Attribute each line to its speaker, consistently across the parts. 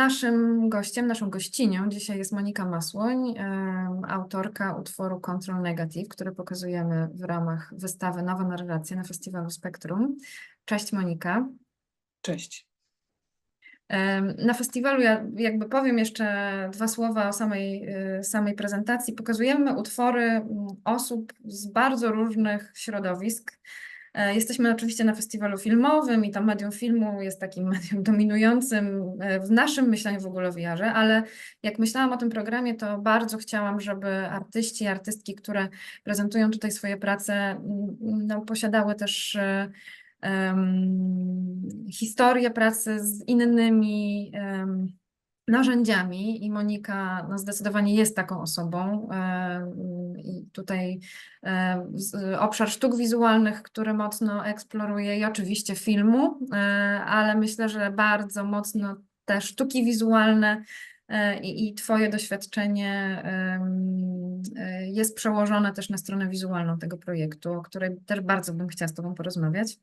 Speaker 1: Naszym gościem, naszą gościnią dzisiaj jest Monika Masłoń, autorka utworu Control Negative, który pokazujemy w ramach wystawy Nowa Narracja na festiwalu Spektrum. Cześć Monika.
Speaker 2: Cześć.
Speaker 1: Na festiwalu ja jakby powiem jeszcze dwa słowa o samej, y, samej prezentacji. Pokazujemy utwory mm, osób z bardzo różnych środowisk. E, Jesteśmy oczywiście na festiwalu filmowym i to medium filmu jest takim medium dominującym e, w naszym myśleniu w ogóle o VR-ze, ale jak myślałam o tym programie, to bardzo chciałam, żeby artyści artystki, które prezentują tutaj swoje prace, mm, no, posiadały też em, historię pracy z innymi em, narzędziami i Monika no, zdecydowanie jest taką osobą. I tutaj obszar sztuk wizualnych, który mocno eksploruje i oczywiście filmu, e, ale myślę, że bardzo mocno te sztuki wizualne e, i, i Twoje doświadczenie e, jest przełożone też na stronę wizualną tego projektu, o której też bardzo bym chciała z Tobą porozmawiać.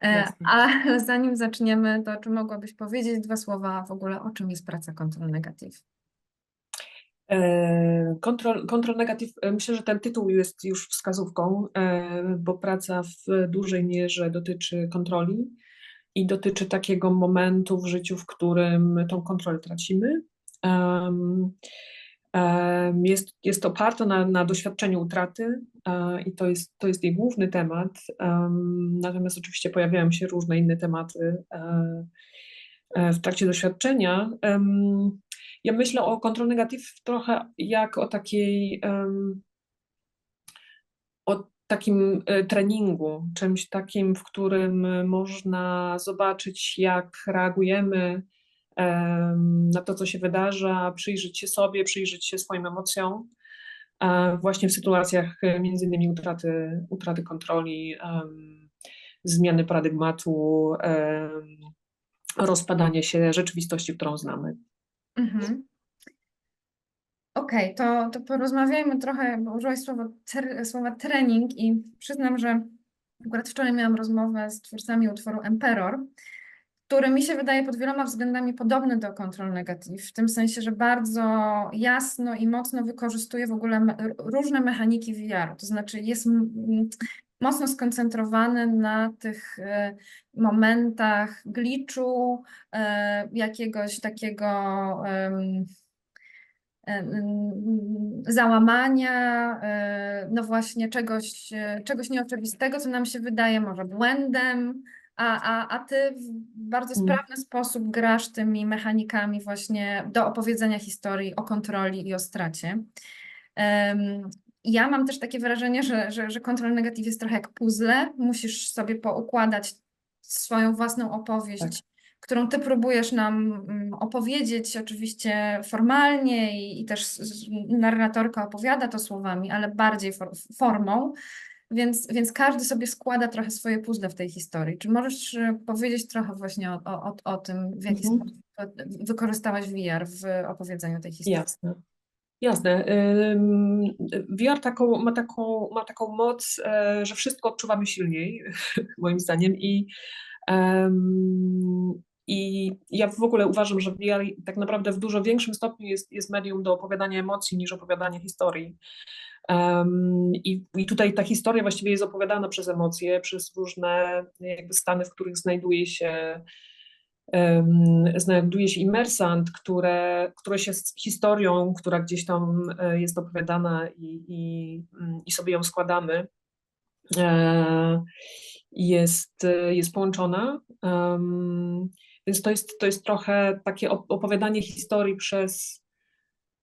Speaker 1: E,
Speaker 2: Jasne.
Speaker 1: A zanim zaczniemy, to czy mogłabyś powiedzieć dwa słowa w ogóle, o czym jest praca Control Negative?
Speaker 2: E, Control, Control Negative, e, myślę, że ten tytuł jest już wskazówką, bo praca w dużej mierze dotyczy kontroli i dotyczy takiego momentu w życiu, w którym tą kontrolę tracimy. Em, Jest, jest oparta na, na doświadczeniu utraty e, i to jest, to jest jej główny temat. Em, Natomiast oczywiście pojawiają się różne inne tematy e, e, w trakcie doświadczenia. Ja myślę o Control Negative trochę jak o takiej, o takim treningu, czymś takim, w którym można zobaczyć, jak reagujemy em, na to, co się wydarza, przyjrzeć się sobie, przyjrzeć się swoim emocjom, e, właśnie w sytuacjach e, między innymi utraty, utraty kontroli, zmiany paradygmatu, em, rozpadania się rzeczywistości, którą znamy.
Speaker 1: Mhm. Okej, to, to porozmawiajmy trochę, bo użyłaś słowa, tre, słowa trening i przyznam, że akurat wczoraj miałam rozmowę z twórcami utworu Emperor, który mi się wydaje pod wieloma względami podobny do Control Negative, w tym sensie, że bardzo jasno i mocno wykorzystuje w ogóle me, różne mechaniki VR-u, to znaczy jest mocno skoncentrowany na tych e, momentach glitchu, e, jakiegoś takiego em, załamania, no właśnie czegoś, czegoś nieoczywistego, co nam się wydaje może błędem, a, a, a ty w bardzo
Speaker 2: Mm.
Speaker 1: sprawny sposób grasz tymi mechanikami właśnie do opowiedzenia historii o kontroli i o stracie. Em, Ja mam też takie wrażenie, że, że, że Control Negative jest trochę jak puzzle. Musisz sobie poukładać swoją własną opowieść,
Speaker 2: Tak.
Speaker 1: którą ty próbujesz nam mm, opowiedzieć, oczywiście formalnie i, i też narratorka opowiada to słowami, ale bardziej for, formą. Więc, więc każdy sobie składa trochę swoje puzzle w tej historii. Czy możesz e, powiedzieć trochę właśnie o, o, o- tym, w jaki
Speaker 2: Mhm.
Speaker 1: sposób e, wykorzystałaś VR w opowiedzeniu tej historii?
Speaker 2: Jasne. Jasne. VR taką, ma, taką, ma taką moc, e, że wszystko odczuwamy silniej, moim zdaniem. I, I ja w ogóle uważam, że VR tak naprawdę w dużo większym stopniu jest, jest medium do opowiadania emocji niż opowiadania historii. I, I tutaj ta historia właściwie jest opowiadana przez emocje, przez różne jakby stany, w których znajduje się znajduje się imersant, które, które się z historią, która gdzieś tam e, jest opowiadana i, i, mm, i sobie ją składamy, e, jest, jest połączona. Więc to jest, to jest trochę takie op- opowiadanie historii przez,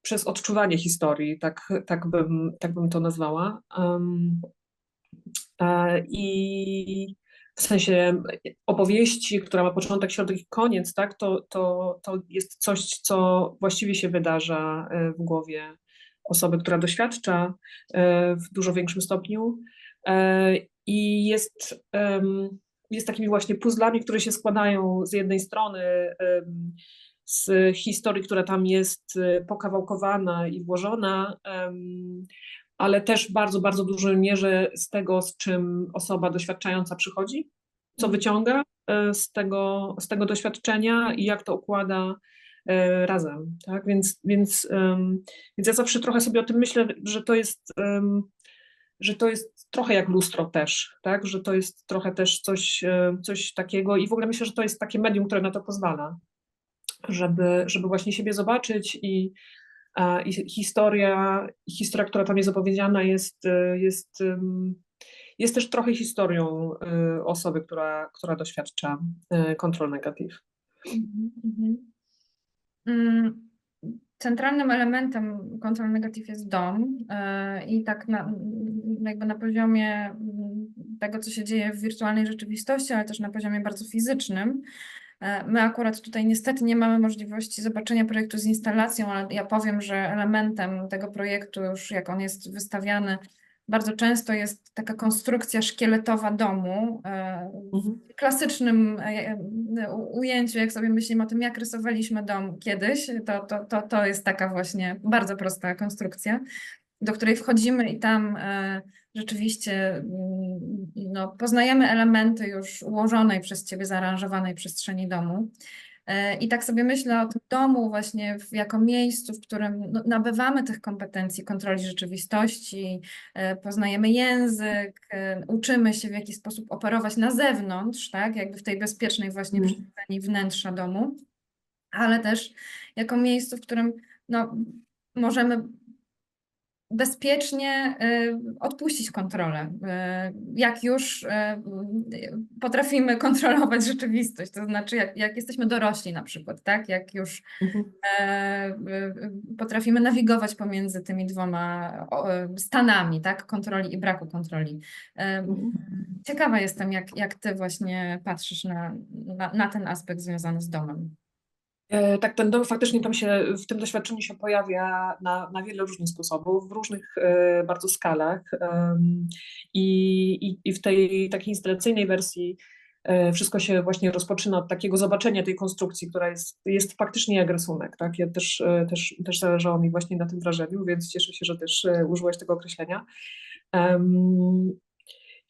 Speaker 2: przez odczuwanie historii, tak, tak, bym, tak bym to nazwała. Em, e, I w sensie opowieści, która ma początek, środek i koniec, tak, to, to, to jest coś, co właściwie się wydarza e, w głowie osoby, która doświadcza e, w dużo większym stopniu. E, I jest, jest takimi właśnie puzzlami, które się składają z jednej strony z historii, która tam jest e, pokawałkowana i włożona, ale też w bardzo, bardzo dużej mierze z tego, z czym osoba doświadczająca przychodzi, co
Speaker 1: Mhm.
Speaker 2: wyciąga e, z tego, z tego doświadczenia i jak to układa e, razem, tak? Więc, więc, więc ja zawsze trochę sobie o tym myślę, że to jest, że to jest trochę jak lustro też, tak? Że to jest trochę też coś, e, coś takiego i w ogóle myślę, że to jest takie medium, które na to pozwala, żeby, żeby właśnie siebie zobaczyć i, i historia, historia, która tam jest opowiedziana jest, e, jest, jest też trochę historią e, osoby, która, która doświadcza e, kontrol negatyw.
Speaker 1: Mhm, mhm. Mm, Centralnym elementem Control Negative jest dom i tak na, jakby na poziomie tego, co się dzieje w wirtualnej rzeczywistości, ale też na poziomie bardzo fizycznym. E, My akurat tutaj niestety nie mamy możliwości zobaczenia projektu z instalacją, ale ja powiem, że elementem tego projektu, już jak on jest wystawiany, bardzo często jest taka konstrukcja szkieletowa domu. e,
Speaker 2: Mhm.
Speaker 1: w klasycznym e, ujęciu, jak sobie myślimy o tym, jak rysowaliśmy dom kiedyś, to, to, to, to jest taka właśnie bardzo prosta konstrukcja, do której wchodzimy i tam e, rzeczywiście mm, no, poznajemy elementy już ułożonej przez Ciebie, zaaranżowanej przestrzeni domu. E, I tak sobie myślę o tym domu właśnie jako miejscu, w którym no, nabywamy tych kompetencji kontroli rzeczywistości, e, poznajemy język, uczymy się w jaki sposób operować na zewnątrz, tak, jakby w tej bezpiecznej właśnie
Speaker 2: Mm.
Speaker 1: przestrzeni wnętrza domu, ale też jako miejscu, w którym no, możemy bezpiecznie y, odpuścić kontrolę. Y, Jak już y, potrafimy kontrolować rzeczywistość, to znaczy jak, jak jesteśmy dorośli na przykład, tak? Jak już
Speaker 2: Mhm.
Speaker 1: e, potrafimy nawigować pomiędzy tymi dwoma stanami, tak? Kontroli i braku kontroli. E,
Speaker 2: Mhm.
Speaker 1: Ciekawa jestem, jak, jak ty właśnie patrzysz na, na, na ten aspekt związany z domem.
Speaker 2: E, Tak, ten dom faktycznie tam się w tym doświadczeniu się pojawia na, na wiele różnych sposobów, w różnych e, bardzo skalach. I, i, w tej takiej instalacyjnej wersji e, wszystko się właśnie rozpoczyna od takiego zobaczenia tej konstrukcji, która jest, jest faktycznie jak rysunek. Tak? Ja też, też, też zależało mi właśnie na tym wrażeniu, więc cieszę się, że też użyłaś tego określenia.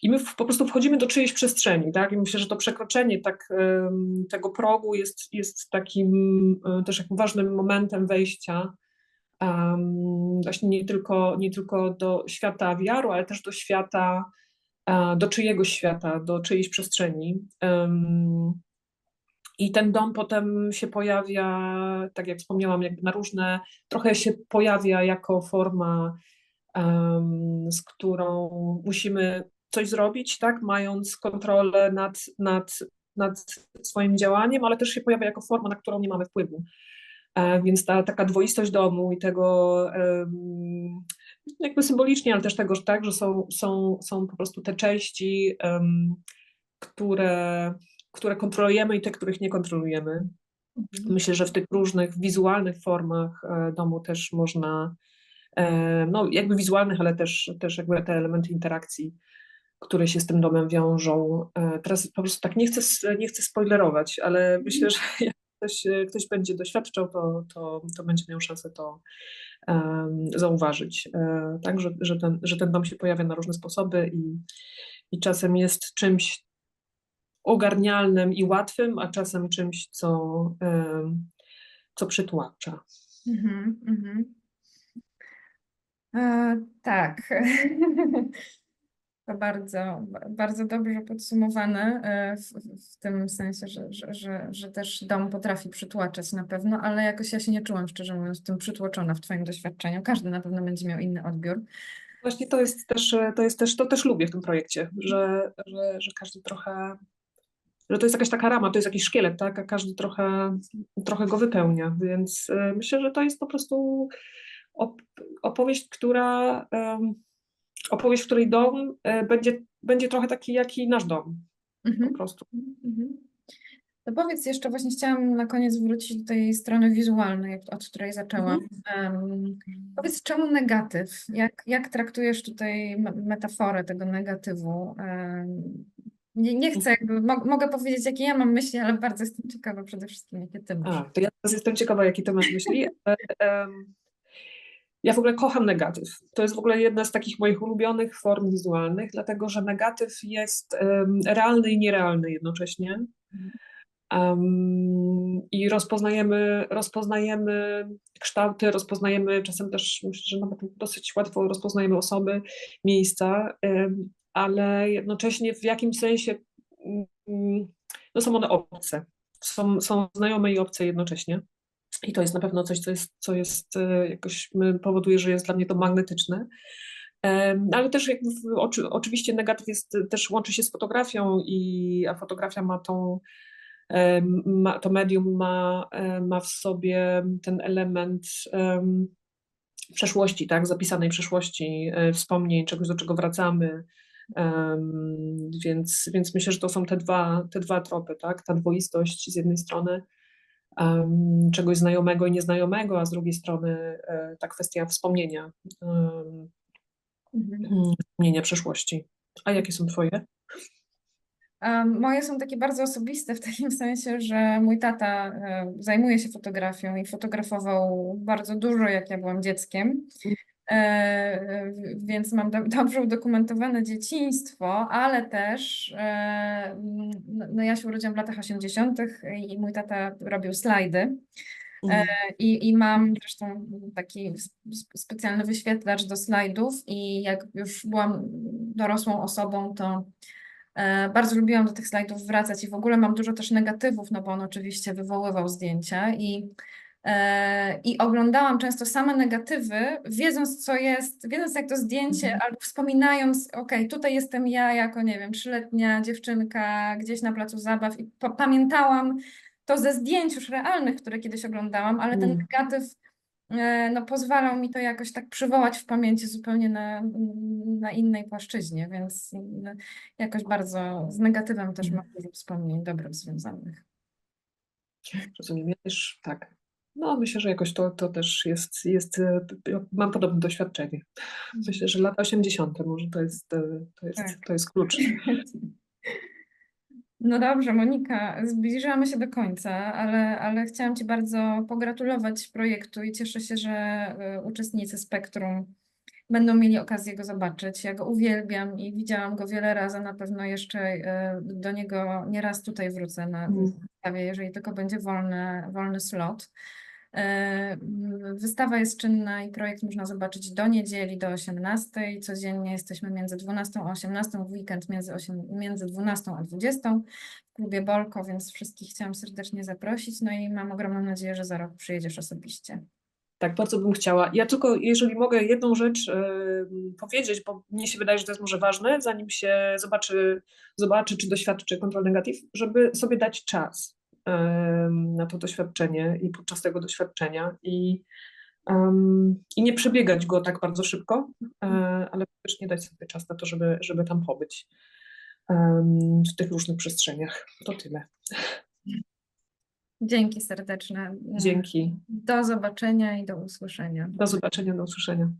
Speaker 2: I my po prostu wchodzimy do czyjejś przestrzeni, tak? I myślę, że to przekroczenie tak, tego progu jest, jest takim e, też jakimś ważnym momentem wejścia em, właśnie nie tylko, nie tylko do świata wiaru, ale też do świata, e, do czyjegoś świata, do czyjejś przestrzeni. Em, I ten dom potem się pojawia, tak jak wspomniałam, jakby na różne, trochę się pojawia jako forma, em, z którą musimy coś zrobić, tak, mając kontrolę nad, nad, nad swoim działaniem, ale też się pojawia jako forma, na którą nie mamy wpływu. E, Więc ta taka dwoistość domu i tego jakby symbolicznie, ale też tego, że tak, że są, są, są po prostu te części, które, które kontrolujemy i te, których nie kontrolujemy. Myślę, że w tych różnych wizualnych formach e, domu też można, e, no jakby wizualnych, ale też, też jakby te elementy interakcji, które się z tym domem wiążą. E, Teraz po prostu tak nie chcę, nie chcę spoilerować, ale myślę, że jak ktoś, e, ktoś będzie doświadczał, to, to, to będzie miał szansę to em, zauważyć. E, Tak, że, że, ten, że ten dom się pojawia na różne sposoby i, i czasem jest czymś ogarnialnym i łatwym, a czasem czymś, co, em, co przytłacza.
Speaker 1: Mhm, mhm. E, tak. To bardzo, bardzo dobrze podsumowane e, w, w tym sensie, że, że, że, że też dom potrafi przytłaczać na pewno, ale jakoś ja się nie czułam, szczerze mówiąc, tym przytłoczona w Twoim doświadczeniu. Każdy na pewno będzie miał inny odbiór.
Speaker 2: Właśnie to jest też, to jest też, to też lubię w tym projekcie, że, że, że każdy trochę, że to jest jakaś taka rama, to jest jakiś szkielet, tak, a każdy trochę, trochę go wypełnia, więc e, myślę, że to jest po prostu op opowieść, która, em, opowieść, w której dom e, będzie, będzie trochę taki jak i nasz dom, po
Speaker 1: Mhm.
Speaker 2: prostu.
Speaker 1: Mhm. To powiedz jeszcze, właśnie chciałam na koniec wrócić do tej strony wizualnej, od której zaczęłam. Em, powiedz, czemu negatyw? Jak, jak traktujesz tutaj me- metaforę tego negatywu? Em, nie, nie chcę, jakby, mo mogę powiedzieć, jakie ja mam myśli, ale bardzo jestem ciekawa przede wszystkim, jakie ty masz.
Speaker 2: A, to ja teraz jestem ciekawa, jaki ty masz myśli. Ja w ogóle kocham negatyw. To jest w ogóle jedna z takich moich ulubionych form wizualnych, dlatego że negatyw jest em, realny i nierealny jednocześnie. Em, I rozpoznajemy, rozpoznajemy kształty, rozpoznajemy czasem też, myślę, że nawet dosyć łatwo rozpoznajemy osoby, miejsca, em, ale jednocześnie w jakimś sensie mm, no są one obce. Są, są znajome i obce jednocześnie. I to jest na pewno coś, co jest, co jest e, jakoś powoduje, że jest dla mnie to magnetyczne. Em, Ale też oczy, oczywiście negatyw jest, też łączy się z fotografią i a fotografia ma tą, ma, to medium ma, e, ma w sobie ten element em, przeszłości, tak, zapisanej przeszłości, e, wspomnień, czegoś, do czego wracamy. Em, więc, więc myślę, że to są te dwa, te dwa tropy, tak, ta dwoistość z jednej strony czegoś znajomego i nieznajomego, a z drugiej strony e, ta kwestia wspomnienia,
Speaker 1: Mhm.
Speaker 2: Mm, wspomnienia przeszłości. A jakie są twoje?
Speaker 1: Moje są takie bardzo osobiste w takim sensie, że mój tata e, zajmuje się fotografią i fotografował bardzo dużo, jak ja byłam dzieckiem. E, e, Więc mam do, dobrze udokumentowane dzieciństwo, ale też e, no, no ja się urodziłam w latach 80. i mój tata robił slajdy.
Speaker 2: Mhm.
Speaker 1: I, I mam zresztą taki specjalny wyświetlacz do slajdów i jak już byłam dorosłą osobą, to e, bardzo lubiłam do tych slajdów wracać i w ogóle mam dużo też negatywów, no bo on oczywiście wywoływał zdjęcia i, e, i oglądałam często same negatywy, wiedząc co jest, wiedząc jak to zdjęcie,
Speaker 2: Mhm.
Speaker 1: albo wspominając, okej, tutaj jestem ja jako, nie wiem, trzyletnia dziewczynka gdzieś na placu zabaw i pa- pamiętałam to ze zdjęć już realnych, które kiedyś oglądałam, ale ten
Speaker 2: Mm.
Speaker 1: negatyw e, no, pozwalał mi to jakoś tak przywołać w pamięci zupełnie na, na innej płaszczyźnie, więc mm, jakoś bardzo z negatywem też mam dużo wspomnień dobrych związanych.
Speaker 2: Rozumiem, ja też tak. No, myślę, że jakoś to, to też jest, jest, e, mam podobne doświadczenie. Myślę, że lata 80. może to jest, e, to jest,
Speaker 1: Tak.
Speaker 2: to jest klucz.
Speaker 1: No dobrze, Monika, zbliżamy się do końca, ale, ale chciałam Ci bardzo pogratulować projektu i cieszę się, że e, uczestnicy Spektrum będą mieli okazję go zobaczyć. Ja go uwielbiam i widziałam go wiele razy, na pewno jeszcze do niego nieraz tutaj wrócę na
Speaker 2: Mm.
Speaker 1: wystawie, jeżeli tylko będzie wolny, wolny slot. E, Wystawa jest czynna i projekt można zobaczyć do niedzieli, do 18. Codziennie jesteśmy między 12 a 18, w weekend między, 8, między 12 a 20 w klubie Bolko, więc wszystkich chciałam serdecznie zaprosić. No i mam ogromną nadzieję, że za rok przyjedziesz osobiście.
Speaker 2: Tak, bardzo bym chciała. Ja tylko, jeżeli mogę jedną rzecz e, powiedzieć, bo mnie się wydaje, że to jest może ważne, zanim się zobaczy, zobaczy czy doświadczy kontrol negatyw, żeby sobie dać czas na to doświadczenie i podczas tego doświadczenia i, i nie przebiegać go tak bardzo szybko, e, ale też nie dać sobie czas na to, żeby, żeby tam pobyć w tych różnych przestrzeniach. To tyle.
Speaker 1: Dzięki serdeczne.
Speaker 2: Dzięki.
Speaker 1: Do zobaczenia i do usłyszenia.
Speaker 2: Do zobaczenia, do usłyszenia.